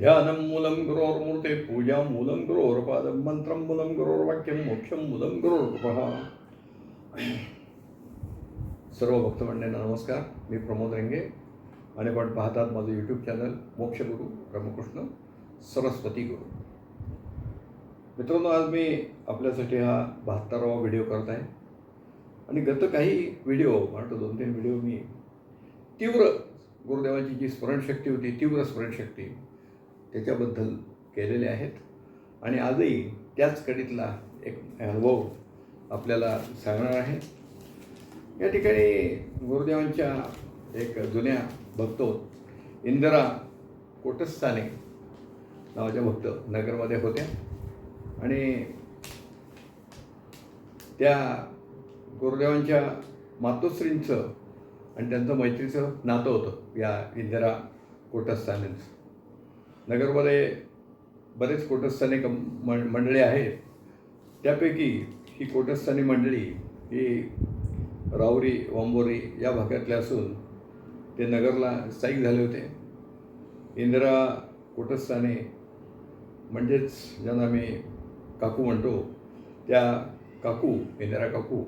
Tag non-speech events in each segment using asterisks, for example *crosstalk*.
ध्यानं मूलं गुरोर्मूर्ते पूजा मूलं गुरोर्पादं मंत्रं मूलं गुरोर्वाक्यं मोक्षं मूलं गुरोर्पहा सर्व भक्तमंडळींना नमस्कार मी प्रमोद रेंगे। आणि आपण पाहतात माझं यूट्यूब चॅनल मोक्षगुरू रामकृष्ण सरस्वती गुरु। मित्रांनो आज मी आपल्यासाठी हा बहात्तरावा व्हिडिओ करत आहे। आणि गत काही व्हिडिओ म्हणतो दोन तीन व्हिडिओ मी तीव्र गुरुदेवाची जी स्मरणशक्ती होती तीव्र स्मरणशक्ती त्याच्याबद्दल केलेले आहेत. आणि आजही त्याच कडीतला एक अनुभव आपल्याला सांगणार आहे. या ठिकाणी गुरुदेवांच्या एक जुन्या भक्त इंदिरा कोटस्थाने नावाच्या भक्त नगरमध्ये होत्या. आणि त्या गुरुदेवांच्या मातोश्रींचं आणि त्यांचं मैत्रीचं नातं होतं या इंदिरा कोटस्थानेंचं. नगरमध्ये बरेच कोटस्थाने कम मं मंडळी आहेत. त्यापैकी ही कोटस्थानी मंडळी ही राऊरी वांबोरी या भागातले असून ते नगरला स्थायिक झाले होते. इंदिरा कोटस्थाने म्हणजेच ज्यांना मी काकू म्हणतो त्या काकू इंदिरा काकू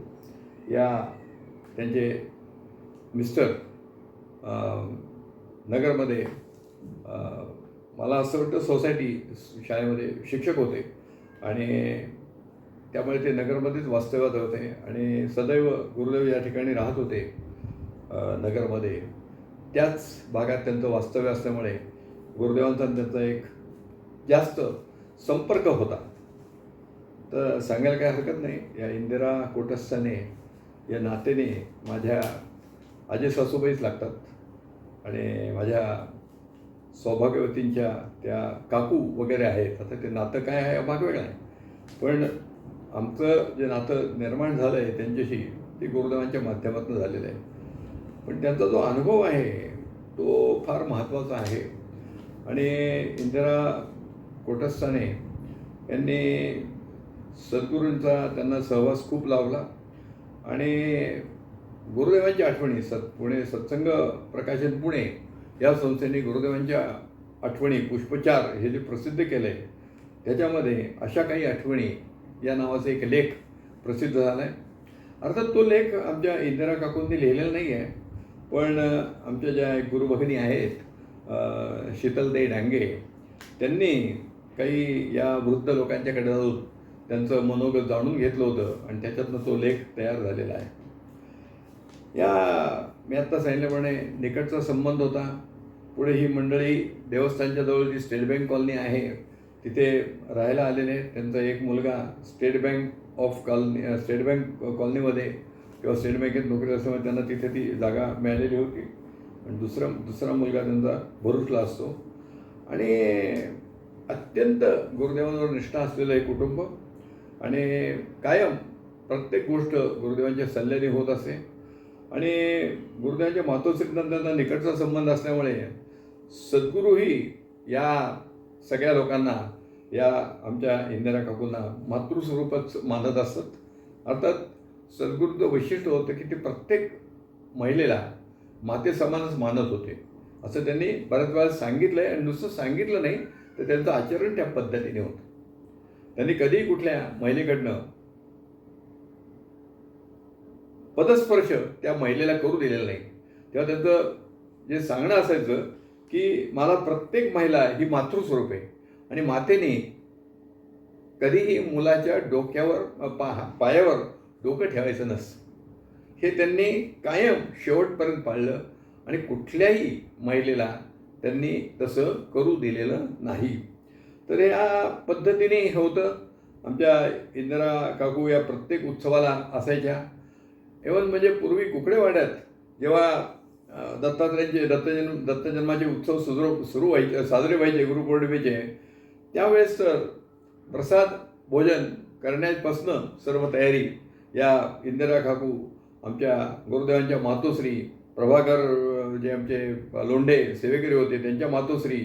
या त्यांचे मिस्टर नगरमध्ये मला असं वाटतं सोसायटी शाळेमध्ये शिक्षक होते. आणि त्यामुळे ते नगरमध्येच वास्तव्यात होते. आणि सदैव गुरुदेव या ठिकाणी राहत होते नगरमध्ये. त्याच भागात त्यांचं वास्तव्य असल्यामुळे गुरुदेवांचा त्यांचा एक जास्त संपर्क होता. तर सांगायला काय हरकत नाही. या इंदिरा कोटस्थाने या नातेने माझ्या आजी सासूबाईच लागतात. आणि माझ्या सौभाग्यवतींच्या त्या काकू वगैरे आहेत. आता ते नातं काय आहे भाग वेगळा आहे. पण आमचं जे नातं निर्माण झालं आहे त्यांच्याशी ते गुरुदेवांच्या माध्यमातून झालेलं आहे. पण त्यांचा जो अनुभव आहे तो फार महत्त्वाचा आहे. आणि इंदिरा कोटस्थाने यांनी सद्गुरूंचा त्यांना सहवास खूप लावला आणि गुरुदेवांची आठवणी सत् पुणे सत्संग प्रकाशन पुणे या संस्थेने गुरुदेवांच्या आठवणी पुष्पचार हे जे प्रसिद्ध केलं आहे त्याच्यामध्ये अशा काही आठवणी या नावाचा एक लेख प्रसिद्ध झाला आहे अर्थात तो लेख आमच्या इंदिरा काकूंनी लिहिलेला नाही आहे पण आमच्या ज्या गुरुभगिनी आहेत शीतलताई डांगे त्यांनी काही या वृद्ध लोकांच्याकडे जाऊन त्यांचं मनोगत जाणून घेतलं होतं आणि त्याच्यातनं तो लेख तयार झालेला आहे. या मी आत्ता सांगितल्याप्रमाणे निकटचा संबंध होता. पुढे ही मंडळी देवस्थानच्या जवळ जी स्टेट बँक कॉलनी आहे तिथे राहायला आलेले. त्यांचा एक मुलगा state bank of colony state bank कॉलनीमध्ये किंवा स्टेट बँकेत नोकरी असल्यामुळे त्यांना तिथे ती जागा मिळालेली होती. आणि दुसरा दुसरा मुलगा त्यांचा भरूचला असतो. आणि अत्यंत गुरुदेवांवर निष्ठा असलेलं एक कुटुंब आणि कायम प्रत्येक गोष्ट गुरुदेवांच्या सल्ल्याने होत असे. आणि गुरुदेवांच्या मातोश्रींना त्यांना निकटचा संबंध असल्यामुळे सद्गुरूही या सगळ्या लोकांना या आमच्या इंदिरा काकूंना मातृस्वरूपच मानत असत. अर्थात सद्गुरूचं वैशिष्ट्य होतं की ते प्रत्येक महिलेला माते समानच मानत होते. असं त्यांनी बऱ्याच वेळा सांगितलं आहे आणि नुसतं सांगितलं नाही तर त्यांचं आचरण त्या पद्धतीने होतं. त्यांनी कधीही कुठल्या महिलेकडनं पदस्पर्श त्या महिलेला करू दिलेला नाही. तेव्हा त्यांचं जे सांगणं असायचं की मला प्रत्येक महिला ही मातृस्वरूप आहे. आणि मातेने कधीही मुलाच्या डोक्यावर पा पायावर डोकं ठेवायचं नसतं हे त्यांनी कायम शेवटपर्यंत पाळलं आणि कुठल्याही महिलेला त्यांनी तसं करू दिलेलं नाही. तर या पद्धतीने हे होतं. आमच्या इंदिरा काकू या प्रत्येक उत्सवाला असायच्या. एवन म्हणजे पूर्वी कुकडेवाड्यात जेव्हा दत्तात्रयांचे दत्तजन्म दत्तजन्माचे उत्सव सुरू सुरू व्हायचे साजरे व्हायचे गुरुपौर्णिमेचे त्यावेळेस तर प्रसाद भोजन करण्यापासनं सर्व तयारी या इंदिरा काकू आमच्या गुरुदेवांच्या मातोश्री प्रभाकर जे आमचे लोंढे सेवेकरी होते त्यांच्या मातोश्री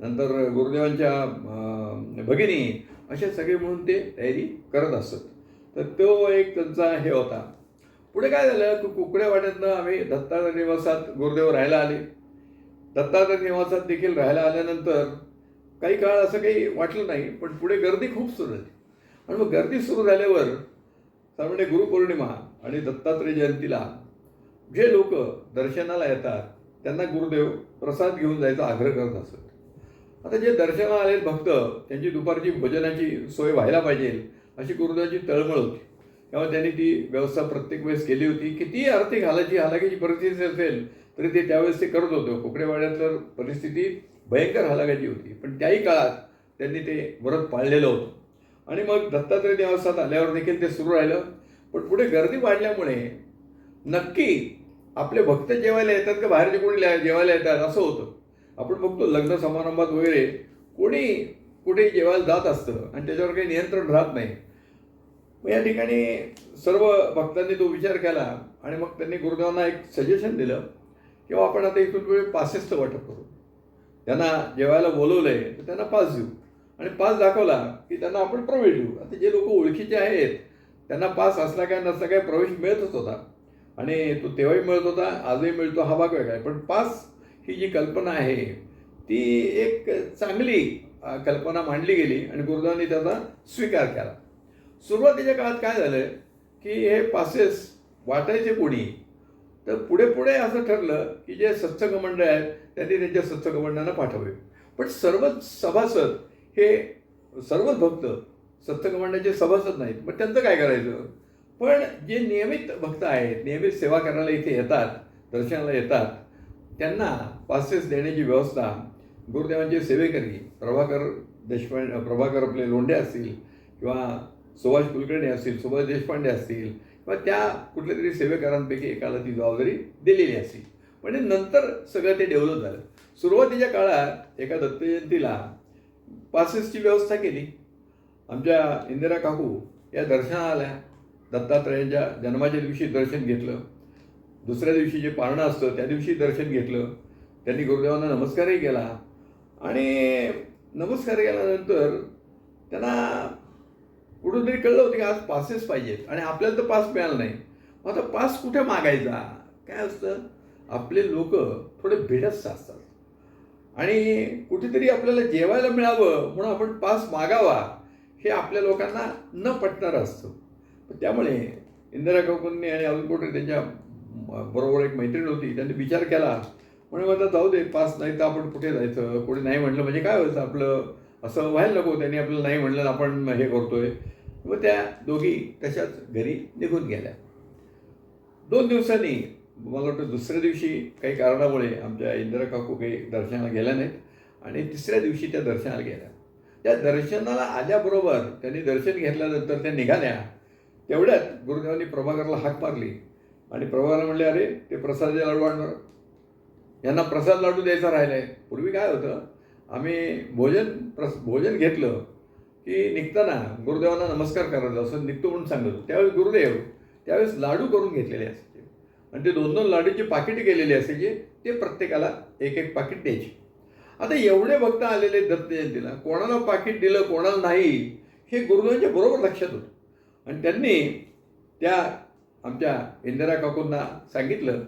नंतर गुरुदेवांच्या भगिनी असे सगळे म्हणून ते तयारी करत असत. तर तो एक त्यांचा हे होता. पुढे काय झालं? की कुकड्या वाट्यातनं आम्ही दत्तात्रय निवासात गुरुदेव राहायला आले. दत्तात्रय निवासात देखील राहायला आल्यानंतर काही काळ असं काही वाटलं नाही पण पुढे गर्दी खूप सुरू झाली. आणि मग गर्दी सुरू झाल्यावर सामान्य गुरुपौर्णिमा आणि दत्तात्रय जयंतीला जे लोक दर्शनाला येतात त्यांना गुरुदेव प्रसाद घेऊन जायचा आग्रह करत असत. आता जे दर्शनाला आले भक्त त्यांची दुपारची भोजनाची सोय व्हायला पाहिजे अशी गुरुदेवाची तळमळ होती. तेव्हा त्यांनी ती व्यवस्था प्रत्येक वेळेस केली होती. किती आर्थिक हालाची हालाकीची परिस्थिती असेल तरी ते त्यावेळेस ते करत होतो. कोकडेवाड्यातलं तर परिस्थिती भयंकर हालाकाची होती. पण त्याही काळात त्यांनी ते व्रत पाळलेलं होतं. आणि मग दत्तात्रय देवस्थात आल्यावर देखील ते सुरू राहिलं. पण पुढे गर्दी वाढल्यामुळे नक्की आपले भक्त जेवायला येतात का बाहेरचे कोणी जेवायला येतात? असं होतं. आपण बघतो लग्न समारंभात वगैरे कोणी कुठे जेवायला जात असतं आणि त्याच्यावर काही नियंत्रण राहत नाही. मग या ठिकाणी सर्व भक्तांनी तो विचार केला आणि मग त्यांनी गुरुदेवांना एक सजेशन दिलं किंवा आपण आता इथून वेळ पासेसचं वाटप करू. त्यांना जेवायला बोलवलंय तर त्यांना पास देऊ. आणि पास दाखवला की त्यांना आपण प्रवेश देऊ. आता जे लोक ओळखीचे आहेत त्यांना पास असला काय नसला काय प्रवेश मिळतच होता. आणि तो तेव्हाही मिळत होता आजही मिळतो हा भाग वेगळा आहे. पण पास ही जी कल्पना आहे ती एक चांगली कल्पना मांडली गेली आणि गुरुदेवांनी त्याचा स्वीकार केला. सुरुवातीच्या काळात काय झालं की हे पासेस वाटायचे कोणी? तर पुढे पुढे असं ठरलं की जे सत्संग मंडळ आहेत त्यांनी त्यांच्या सत्संग मंडळांना पाठवले. पण सर्वच सभासद हे सर्वच भक्त सत्संग मंडळाचे सभासद नाहीत. मग त्यांचं काय करायचं? पण जे नियमित भक्त आहेत नियमित सेवा करायला इथे येतात दर्शनाला येतात त्यांना पासेस देण्याची व्यवस्था गुरुदेवांचे सेवेकरी प्रभाकर देशपांडे प्रभाकर आपले लोंढे असतील किंवा सुभाष कुलकर्णी असतील सुभाष देशपांडे असतील किंवा त्या कुठल्या तरी सेवेकरांपैकी एकाला ती जबाबदारी दिलेली असती म्हणजे नंतर सगळं ते डेव्हलप झालं. सुरुवातीच्या काळात एका दत्तजयंतीला पासेसची व्यवस्था केली. आमच्या इंदिरा काकू या दर्शनाला आल्या दत्तात्रयांच्या जन्माच्या दिवशी दर्शन घेतलं. दुसऱ्या दिवशी जे पारणं असतं त्या दिवशी दर्शन घेतलं. त्यांनी गुरुदेवांना नमस्कारही केला. आणि नमस्कार केल्यानंतर त्यांना कुठून तरी कळलं होतं की आज पासेस पाहिजेत. आणि आपल्याला तर पास मिळाला नाही. मग आता पास कुठे मागायचा? काय असतं? आपले लोक थोडे भिडस्त असतात आणि कुठेतरी आपल्याला जेवायला मिळावं म्हणून आपण पास मागावा हे आपल्या लोकांना न पटणारं असतं. त्यामुळे इंदिरा काकूंनी आणि अरुण कोटरे त्यांच्या बरोबर एक मैत्रीण होती. त्यांनी विचार केला. म्हणून म्हणतात जाऊ दे पास नाही तर आपण कुठे जायचं? कोणी नाही म्हटलं म्हणजे काय व्हायचं आपलं? असं व्हायला नको त्यांनी आपल्याला नाही म्हणलं आपण हे करतोय. व त्या दोघी तशाच घरी निघून गेल्या. दोन दिवसांनी मला वाटतं दुसऱ्या दिवशी काही कारणामुळे आमच्या इंदिरा काकू काही दर्शनाला गेल्या नाहीत आणि तिसऱ्या दिवशी त्या दर्शनाला गेल्या. त्या दर्शनाला आल्याबरोबर त्यांनी दर्शन घेतल्यानंतर त्या निघाल्या. तेवढ्यात गुरुदेवांनी प्रभाकरला हाक मारली आणि प्रभाकरला म्हणले अरे ते प्रसाद लाडू आणणार? यांना प्रसाद लाडू द्यायचा राहिला आहे पूर्वी काय होतं आम्ही भोजन प्रस भोजन घेतलं की निघताना गुरुदेवांना नमस्कार करायचा असं निघतो म्हणून सांगत होतो. त्यावेळेस गुरुदेव त्यावेळेस लाडू करून घेतलेले असायचे. आणि ते दोन दोन लाडूची पाकिटे केलेली असायचे ते प्रत्येकाला एक एक पाकिट द्यायचे. आता एवढे भक्त आलेले दत्त जयंतीला कोणाला पाकिट दिलं कोणाला नाही हे गुरुदेवांच्या बरोबर लक्षात होतं. आणि त्यांनी त्या आमच्या इंदिरा काकूंना सांगितलं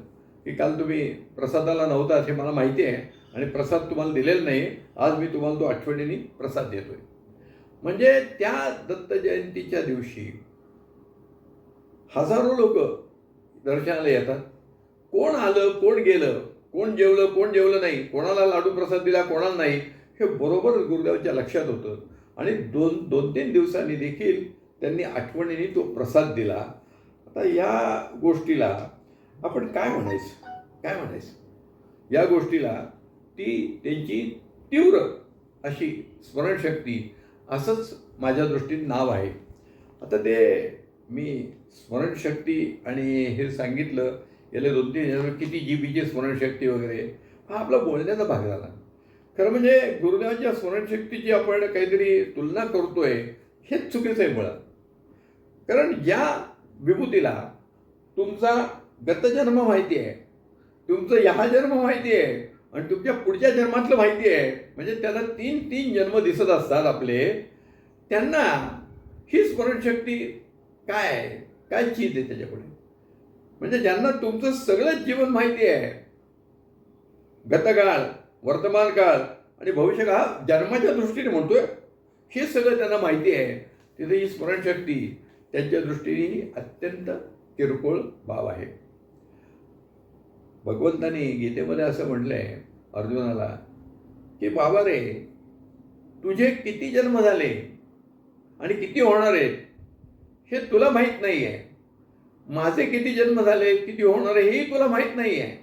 की काल तुम्ही प्रसादाला नव्हतात हे मला माहिती आहे आणि प्रसाद तुम्हाला दिलेला नाही आज मी तुम्हाला तो आठवणीने प्रसाद देतोय. म्हणजे त्या दत्त जयंतीच्या दिवशी हजारो लोक दर्शनाला येतात. कोण आलं कोण गेलं कोण जेवलं कोण जेवलं नाही कोणाला लाडू प्रसाद दिला कोणाला नाही हे बरोबर गुरुदेवाच्या लक्षात होतं. आणि दोन दोन तीन दिवसांनी देखील त्यांनी आठवणीने तो प्रसाद दिला. आता या गोष्टीला आपण काय म्हणायचं? काय म्हणायचं? या गोष्टीला ती त्यांची तीव्र अशी स्मरणशक्ती असंच माझ्या दृष्टीने नाव आहे. आता ते मी स्मरणशक्ती आणि हे सांगितलं याला दोन तीन ह्याच्यावर किती जी बीची स्मरणशक्ती वगैरे हा आपला बोलण्याचा भाग झाला. खरं म्हणजे गुरुदेवांच्या स्मरणशक्तीची आपण काहीतरी तुलना करतोय हेच चुकीचं आहे मुळात. कारण ज्या विभूतीला तुमचा गतजन्म माहिती आहे. तुमचं ह्या जन्म माहिती आहे. आणि तुमच्या पुढच्या जन्मातलं माहिती आहे. म्हणजे त्यांना तीन तीन जन्म दिसत असतात आपले. त्यांना ही स्मरणशक्ती काय आहे? काय चीज आहे त्याच्यापुढे म्हणजे ज्यांना तुमचं सगळं जीवन माहिती आहे. गतकाळ वर्तमान काळ आणि भविष्य हा जन्माच्या दृष्टीने म्हणतोय. हे सगळं त्यांना माहिती आहे. तिथे ही स्मरणशक्ती त्यांच्या दृष्टीने ही अत्यंत किरकोळ बाब आहे. भगवंतानी गीतेमध्ये असं म्हटलंय अर्जुनाला की बाबा रे तुझे किती जन्म झाले आणि किती होणार आहेत हे तुला माहीत नाही आहे माझे किती जन्म झाले किती होणार आहे हेही तुला माहीत नाही आहे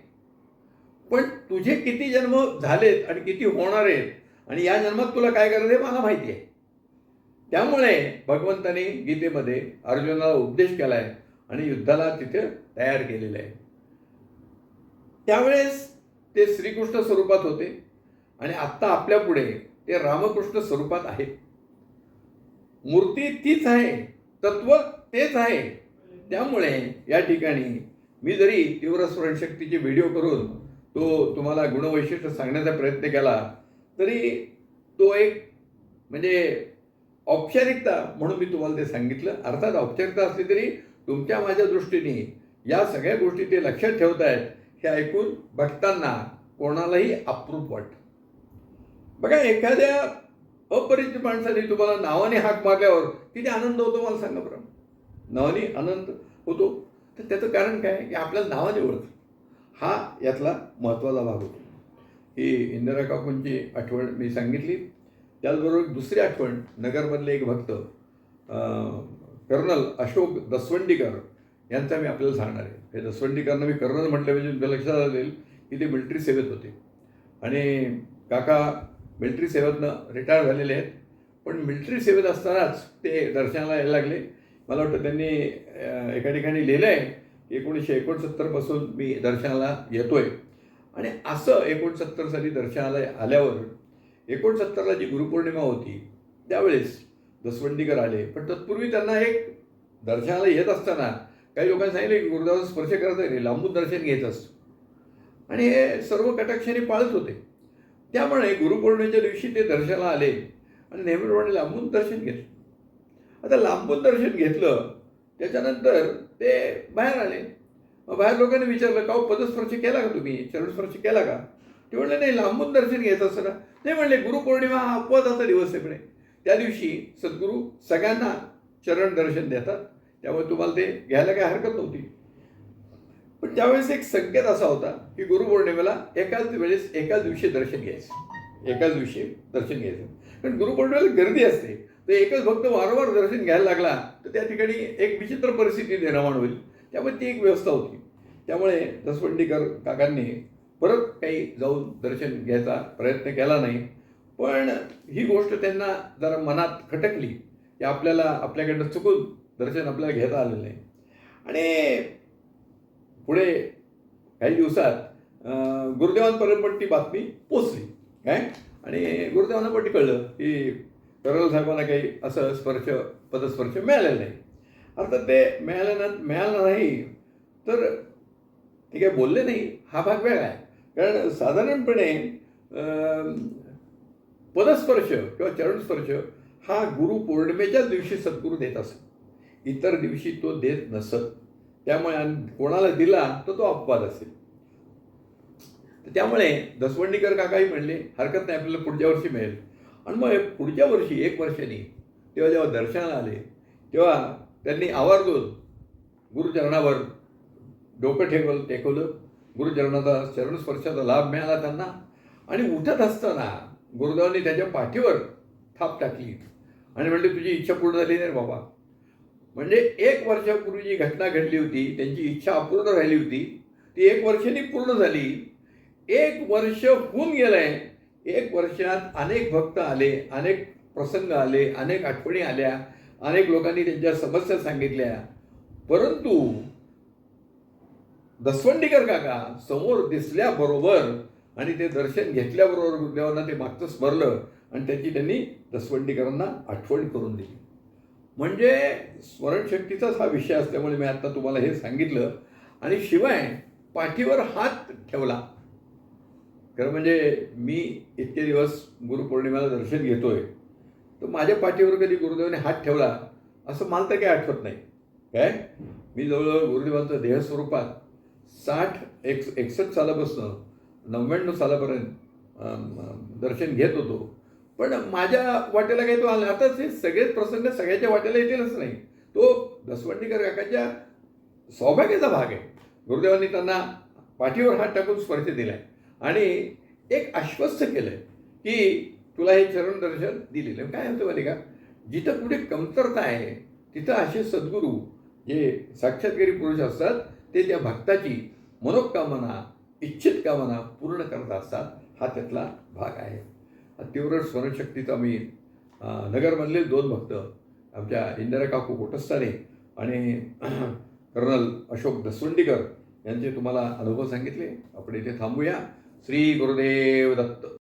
पण तुझे किती जन्म झालेत आणि किती होणार आहेत आणि या जन्मात तुला काय करायचं हे मला माहिती आहे. त्यामुळे भगवंतानी गीतेमध्ये अर्जुनाला उपदेश केला आहे आणि युद्धाला तिथे तयार केलेलं आहे. त्यावेळेस ते श्रीकृष्ण स्वरूपात होते आणि आत्ता आपल्या पुढे ते रामकृष्ण स्वरूपात आहे. मूर्ती तीच आहे तत्व तेच आहे. त्यामुळे या ठिकाणी मी जरी तीव्र स्मरणशक्तीचे व्हिडिओ करून तो तुम्हाला गुणवैशिष्ट्य सांगण्याचा प्रयत्न केला तरी तो एक म्हणजे औपचारिकता म्हणून मी तुम्हाला ते सांगितलं. अर्थात औपचारिकता असली तरी तुमच्या माझ्या दृष्टीने या सगळ्या गोष्टी ते लक्षात ठेवत आहेत हे ऐकून भक्तांना कोणालाही अप्रूप वाटतं. बघा एखाद्या अपरिचित माणसाने तुम्हाला नावाने हाक मारल्यावर किती आनंद होतो मला सांगा बरं. नावाने आनंद होतो. तर त्याचं कारण काय? की आपल्याला नावाने ओळख हा यातला महत्त्वाचा भाग होतो. ही इंदिरा काकूंची आठवण मी सांगितली. त्याचबरोबर दुसरी आठवण नगरमधले एक भक्त कर्नल अशोक दसवंडीकर यांचा मी आपल्याला सांगणार आहे. हे दसवंडीकरनं मी कर्नल म्हटलं म्हणजे तुमच्या लक्षात आलेल की ते मिलिटरी सेवेत होते. आणि काका मिलिटरी सेवेतनं रिटायर झालेले आहेत. पण मिलिटरी सेवेत असतानाच ते दर्शनाला यायला लागले. मला वाटतं त्यांनी एका ठिकाणी लिहिलं आहे एकोणीसशे एकोणसत्तरपासून मी दर्शनाला येतो आहे आणि असं एकोणसत्तर साली दर्शनाला आल्यावर एकोणसत्तरला जी गुरुपौर्णिमा होती त्यावेळेस दसवंडीकर आले. पण तत्पूर्वी त्यांना एक दर्शनाला येत असताना काही लोकांनी सांगितलं की गुरुदेवाचा स्पर्श करत नाही लांबून दर्शन घ्यायचं असतं. आणि हे सर्व कटाक्षाने पाळत होते. त्यामुळे गुरुपौर्णिमेच्या दिवशी ते दर्शनाला आले आणि नेहमीप्रमाणे लांबून दर्शन घेतलं. आता लांबून दर्शन घेतलं त्याच्यानंतर ते बाहेर आले. मग बाहेर लोकांनी विचारलं का हो, पदस्पर्श केला का तुम्ही? चरणस्पर्श केला का? ते म्हणले नाही लांबून दर्शन घ्यायचं असतं ना ते म्हणले गुरुपौर्णिमा हा अपवादाचा दिवस आहे म्हणे. त्या दिवशी सद्गुरू सगळ्यांना चरण दर्शन देतात त्यामुळे तुम्हाला ते घ्यायला काही हरकत नव्हती. पण त्यावेळेस एक संकेत असा होता की गुरुपौर्णिमेला एकाच वेळेस एकाच दिवशी दर्शन घ्यायचं. एकाच दिवशी दर्शन घ्यायचं. कारण गुरुपौर्णिमेला गर्दी असते. तर एकच भक्त वारंवार दर्शन घ्यायला लागला तर त्या ठिकाणी एक विचित्र परिस्थिती निर्माण होईल. त्यामुळे ती एक व्यवस्था होती. त्यामुळे दसवंडीकर काकांनी परत काही जाऊन दर्शन घ्यायचा प्रयत्न केला नाही. पण ही गोष्ट त्यांना जरा मनात खटकली की आपल्याला आपल्याकडनं चुकून दर्शन आपल्याला घेता आलेलं नाही. आणि पुढे काही दिवसात अं, गुरुदेवांपर्यंत ती बातमी पोचली काय? आणि गुरुदेवांना पण कळलं की करल साहेबांना काही असं स्पर्श पदस्पर्श मिळालेलं नाही. अर्थात ते मिळालं मिळालं नाही तर ते काही बोलले नाही हा भाग वेगळा आहे. कारण साधारणपणे पदस्पर्श किंवा चरणस्पर्श हा गुरु पौर्णिमेच्याच दिवशी सद्गुरू देत असत. इतर दिवशी तो देत नसत. त्यामुळे कोणाला दिला तर तो अपवाद असेल. तर त्यामुळे दसवंडीकर काकाही म्हणले हरकत नाही आपल्याला पुढच्या वर्षी मिळेल. आणि मग पुढच्या वर्षी एक वर्षांनी तेव्हा जेव्हा दर्शनाला आले तेव्हा त्यांनी आवर्जून गुरुचरणावर डोकं ठेवलं टेकवलं. गुरुचरणाचा चरणस्पर्शाचा लाभ मिळाला त्यांना. आणि उठत असताना गुरुदेवांनी त्याच्या पाठीवर थाप टाकली. आणि म्हणले तुझी इच्छा पूर्ण झाली नाही रे बाबा. म्हणजे एक वर्षापूर्वी जी घटना घडली होती त्यांची इच्छा अपूर्ण राहिली होती ती एक वर्षांनी पूर्ण झाली. एक वर्ष होऊन गेलंय एक वर्षात अनेक भक्त आले अनेक प्रसंग आले अनेक आठवणी आल्या अनेक लोकांनी त्यांच्या समस्या सांगितल्या. परंतु दसवंडीकर काका समोर दिसल्याबरोबर आणि ते दर्शन घेतल्याबरोबर गुरुदेवांना ते मागचं स्मरलं आणि त्याची त्यांनी दसवंडीकरांना आठवण करून दिली. म्हणजे स्मरणशक्तीचाच हा विषय असल्यामुळे मी आत्ता तुम्हाला हे सांगितलं. आणि शिवाय पाठीवर हात ठेवला. खरं म्हणजे मी इतके दिवस गुरुपौर्णिमेला दर्शन घेतोय. तर माझ्या पाठीवर कधी गुरुदेवाने हात ठेवला असं मला तर काही आठवत नाही. काय? मी जवळजवळ गुरुदेवांचं देहस्वरूपात साठ एक एकसष्ट सालापासून नव्याण्णव सालापर्यंत दर्शन घेत होतो. पण माझ्या वाटेला काही तो आला. आता हे सगळेच प्रसंग सगळ्याच्या वाटेला येतीलच नाही. तो दसवंडीकर काकाच्या सौभाग्याचा भाग आहे. गुरुदेवांनी त्यांना पाठीवर हात टाकून स्पर्श दिलाय. आणि एक आश्वस्त केलंय की तुला हे चरण दर्शन दिलेलं. काय होतं माहिती का? जिथं कुठे कमतरता आहे तिथं असे सद्गुरू जे साक्षात्कारी पुरुष असतात ते त्या भक्ताची मनोकामना इच्छित कामना पूर्ण करत असतात. हा त्यातला भाग आहे. तीव्र स्मरणशक्तीचा मी नगरमधले दोन भक्त आमच्या इंदिरा काकू कोटस्थाने आणि *clears throat* कर्नल अशोक दसवंडीकर यांचे तुम्हाला अनुभव सांगितले. आपण इथे थांबूया. श्री गुरुदेव दत्त.